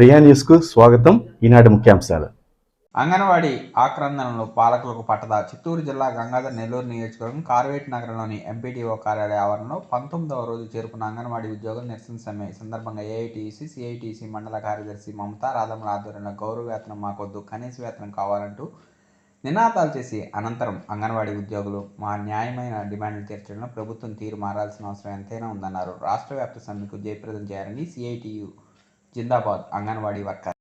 ప్రియా న్యూస్కు స్వాగతం. ఈనాటి ముఖ్యాంశాలు. అంగన్వాడీ ఆక్రందనలో పాలకులకు పట్టదా? చిత్తూరు జిల్లా గంగాధర్ నెల్లూరు నియోజకవర్గం కార్వేట్ నగరంలోని ఎంపీటీఓ కార్యాలయ ఆవరణలో పంతొమ్మిదవ రోజు చేరుకున్న అంగన్వాడీ ఉద్యోగుల నిరసన సమ్మె సందర్భంగా ఏఐటీసీ సిఐటీసీ మండల కార్యదర్శి మమతా రాధముల ఆధ్వర్యంలో గౌరవ వేతనం మాకొద్దు కనీస వేతనం కావాలంటూ నినాదాలు చేసి అనంతరం అంగన్వాడీ ఉద్యోగులు మా న్యాయమైన డిమాండ్లు తీర్చడంలో ప్రభుత్వం తీరు మారాల్సిన అవసరం ఎంతైనా ఉందన్నారు. రాష్ట్ర వ్యాప్త సమ్మెకు జయప్రదం చేయాలని CITU Jinda va, angan vade vaka.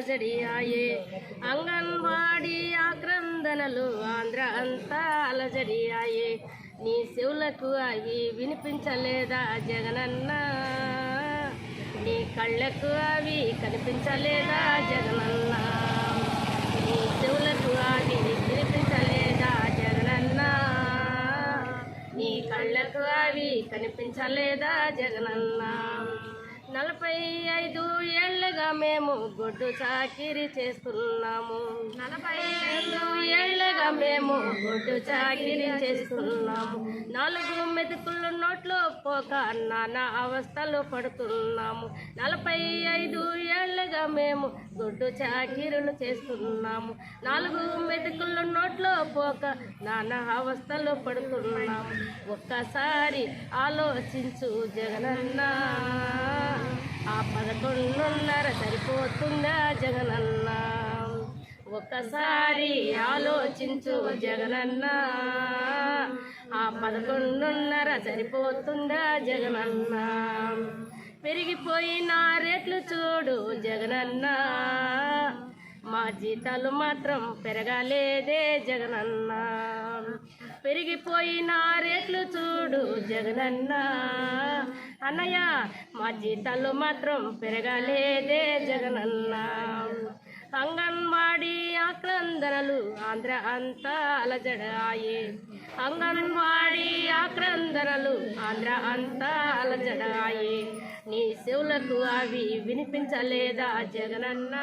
అలజడియాయే. అంగన్వాడి ఆక్రందనలు ఆంధ్ర అంతా అలజడియాయే నీ చెవులకు అవి వినిపించలేదా జగనన్న? నీ కళ్ళకు అవి కనిపించలేదా జగనన్న? నీ చెవులకు అవి వినిపించలేదా జగనన్న? నీ కళ్ళకు అవి కనిపించలేదా జగనన్నా? నలభై ఐదు ఏళ్ళుగా మేము గొడ్డు చాకిరి చేస్తున్నాము. నలభై ఐదు ఏళ్ళుగా మేము గొడ్డు చాకిరి చేస్తున్నాము. నాలుగు మెతుకులు నోట్లు పోక నానా అవస్థలు పడుతున్నాము. నలభై ఐదు ఏళ్ళుగా మేము గుడ్డు చాకిరులు చేస్తున్నాము. నాలుగు మెతుకులు నోట్లో పోక నానా అవస్థలు పడుతున్నాము. ఒక్కసారి ఆలోచించు జగనన్న. ఆ పదకొండున్నర సరిపోతుందా జగనన్న? ఒక్కసారి ఆలోచించు జగనన్న. ఆ పదకొండున్నర సరిపోతుందా జగనన్న? పెరిగిపోయిన రేట్లు చూడు జగనన్న. మా జీతాలు మాత్రం పెరగలేదే జగనన్న. పెరిగిపోయిన రేట్లు చూడు జగనన్న. అన్నయ్య మా జీతాలు మాత్రం పెరగలేదే జగనన్న. అంగన్వాడీ ఆక్రందనలు ఆంధ్ర అంతా అలజడాయే అంగన్వాడీ ఆక్రందనలు ఆంధ్ర అంతా అలజడాయే నీ శివులకు అవి వినిపించలేదా జగనన్న?